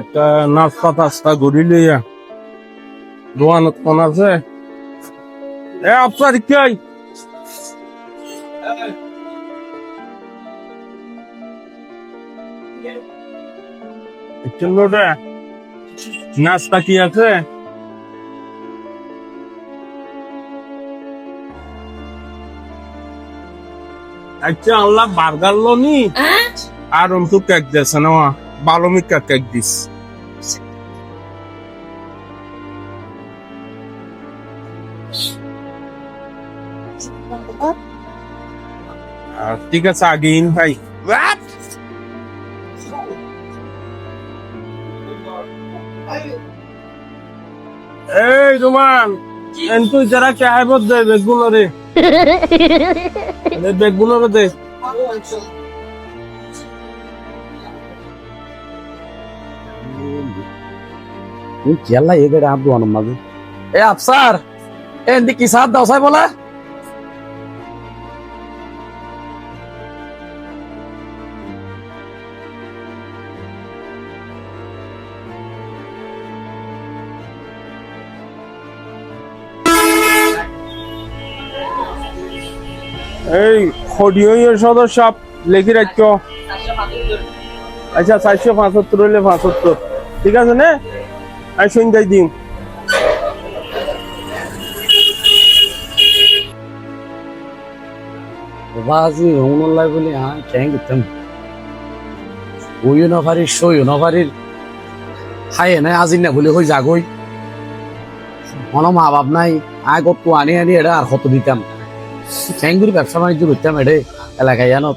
একটা নাস্তা টাস্তা ঘুরি লইয়া দোকানত কোন আছে? এ আপনার কি নাস্তা কি আছে? আচ্ছা আল্লাহ বার্গার লোনি। আর অন্তু কেক দিয়েছে না কেক দিস আর ঠিক আছে আগে ভাই। এই রোমান এন্তু যারা চাইব দে বেগুলো রে বেগুলো দে। ಎಲ್ಲ ಎಗಡೆ ಆದ್ದು ನಮ್ಮದು ಏ ಅಪ್ಸಾರ್ ಏ ಇಂದಿ ಕಿಸಾದ್ ದವಸಾಯ ಬೋಲ এই হডিওয়ের সদস্য লেখি রাখো আচ্ছা চারশো পঁচাত্তর হইলে পঁচাত্তর ঠিক আছে না আমি সন্ধ্যায় দিন। বাজি হমনুল্লাহ বলি হ্যাঁ কেন গেতাম ওইও নফারির সইও নফারির খাই নাই আজি না বলে হই যাগই। কোনো মা বাপ নাই আয় কত আনি আনি এটা আর কত দিতাম। ঠ্যাঙ্গুরি ব্যবসা বাণিজ্য করতাম এডে এলাকায় জানো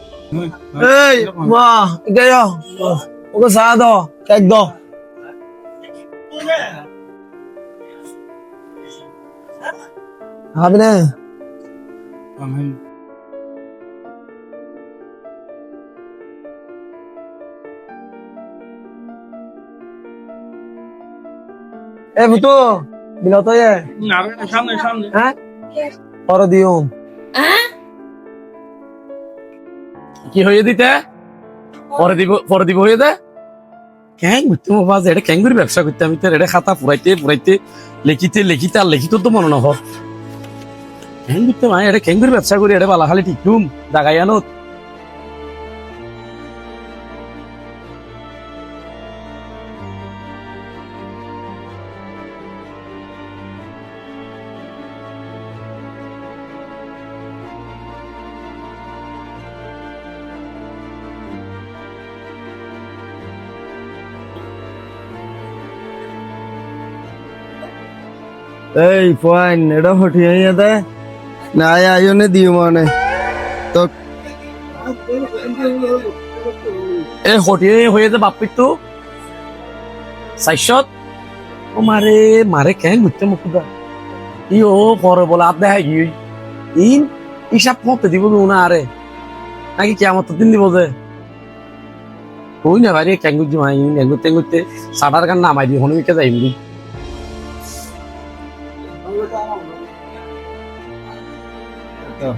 এই মা গেয় ওকে চা দাও কেক দাও। না? এ ফুটু বিলত এ সামনে সামনে। হ্যাঁ? পরে দিও। কি হয়ে দিতে? পরে দিব পরে দিব হয়ে দে। ক্যাং ঘুরতে বাবা এটা ক্যাঙ্গুরি ব্যবসা করতে আমি তো এটা খাতা পুরাইতে পুরাইতে লিখিতে, লেখিতে আর লেখিত তো মনে নহর। ক্যাং ঘুরতে মানে এটা ক্যাঙ্গুরি ব্যবসা করি এটা বালাখালি ঠিক এই ফাইন এটা হঠিয়ে দে না আয়োনে দিও মানে। তো এ হটিয়ে হয়ে যে বাপির তো। সাইশত? ও মারে মারে ক্যাং করতে মুখুদা ই ও পরে বলে আর দেখা কি ইন হিসাব মতে দিব না আরে। নাকি কেমন দিন দিব যে ওই না ভাই ক্যাং করছি মাই ক্যাং করতে করতে সাটার গান নামাই দিই হনুমিকে যাই দি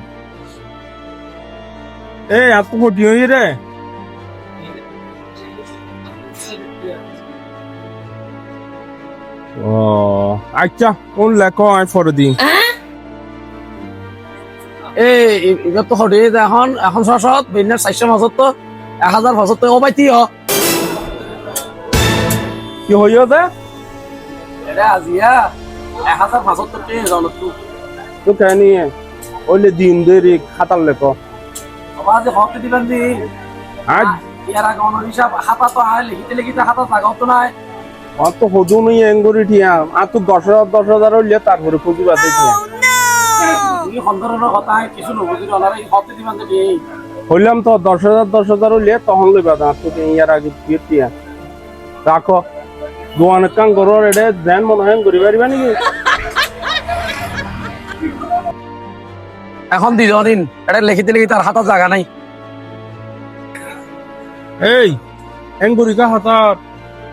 এই এত হডিওই রে আচ্ছা কোন লেখো আমি পরে দিন এ এবার তো হটে এখন এখন সসত বিন্যাস চারশো মাসত তো এক হাজার তো ও পাইতি হ কি হইও দে এটা আজিয়া এক হাজার পাঁচত তো পেয়ে যাও তুই তো কেন ওইলে দিন দেরি খাতার লেখো। বাবা যে হকে দিবেন দিন আজ? ইয়ার আগে অন্য হিসাব হাতা তো আয় লিখিতে লিখিতে হাতা জাগাও তো নাই। আমার তো হদু নই এঙ্গুরি ঠিয়া। আর তো দশ হাজার দশ হাজার হইলে তারপরে পুঁজি বাদে ঠিয়া। তুমি সন্ধানের কথা কিছু নবুঝি ডলারে হকে দিবেন দিন হইলাম তো দশ হাজার দশ হাজার হইলে তখন লইবা আর তো ইয়ার আগে দিয়ে ঠিয়া। রাখো। দোয়ানের কাম করো ধ্যান মনে হয় করি পারিবা নাকি? এখন দি দিন এটা লিখিতে লিখিতে আর হাতা জায়গা নাই। এই এঙ্গুরি কা হঠাৎ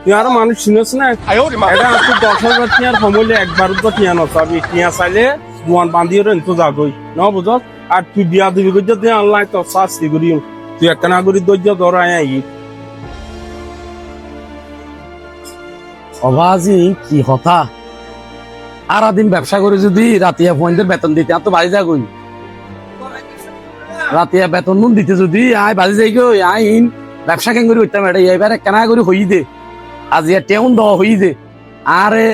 তুই আর মানুষ চিনস না এটা তুই দশ হাজার টিয়ার সময় একবার তো টিয়া নচাবি টিয়া চাইলে দোয়ান বান্ধিও তো যাগই ন বুঝত আর তুই বিয়া দিবি গজ্য তুই আনলাই তো শাস্তি করিম তুই একখানা করি দৈর্য ধরাই আই অবাজি কি কথা সারাদিন ব্যবসা করে যদি রাতিয়া পয়েন্টের বেতন দিতে আর তো বাড়ি যা গই রাতিয়া বেতন নুন দিতে যদি, আয় বাড়ি যাই গই আইন ব্যবসা কেন করে করতাম এটা? এবারে কেনা করে হই দে। আজ ইয়া টেউন দ, হই দে। আরে,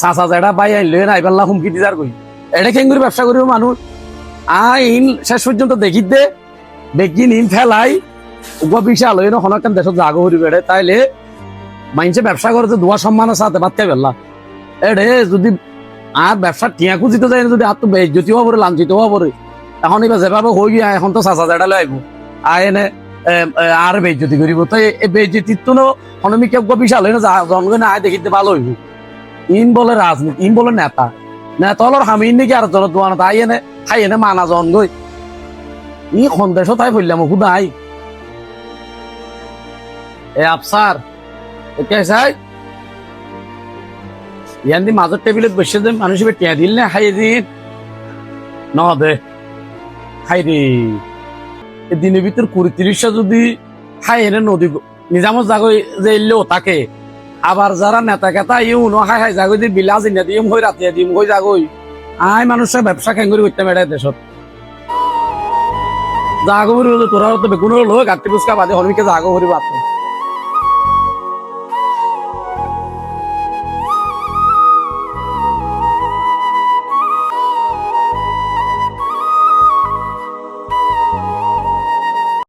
চাচা যেটা বাই আইলে না এবার হুমকি দিদার কই? এটা কেন করে ব্যবসা করিব মানুষ? আইন শেষ পর্যন্ত দেখি দে। দেখি নিন, ফেলাই। উগা বিশাল হইন হনকান দেশত জাগ হরিবে রে তাইলে মাইনসে ব্যবসা করে তো দোয়া সম্মানের সাথে বাচ্চা বেলা এডে, যদি আর ব্যবসা টিয়া খুঁজিতে যায় যদি আর তো বেজ্জতি হবরে লাঞ্ছিত হবরে। এখন এবার যেভাবে হই গিয়া, এখন তো চাচা জেডা আইব আয় এনে আর বেজ্জতি করিব তো এই বেজ্জতির তো হনমিকে বিশাল হইন জনগণ আয় দেখিতে ভালো হইব ইন বলে রাজনীতি ইন বলে নেতা। নেতা হলোর হামিন নাকি আর তোর দোয়ানো তাই এনে খাই এনে মানা জন গই ই সন্দেশ তাই ফেললাম খুদাই এ আফসার কে চাই ইয়ান দি মাজত টেবিলত বসে যে মানুষ টিয়া দিল না খাই দিন ন দে। খাই রে। দিনের ভিতর কুড়ি তিরিশটা যদি হাই এনে নদী নিজামত জাগই যে এলেও তাকে। আবার যারা নেতা কেতা ইউ ন হাই হাই জাগই দিয়ে বিলাস ইনা দিম হই রাতে দিম হই জাগই আই মানুষের ব্যবসা খেঙ্গুরি করতে মেটাই দেশত। জাগো তোরা তো বেগুনের লোক গাঁটি পুচকা বাদে হলমিকে জাগো বাদ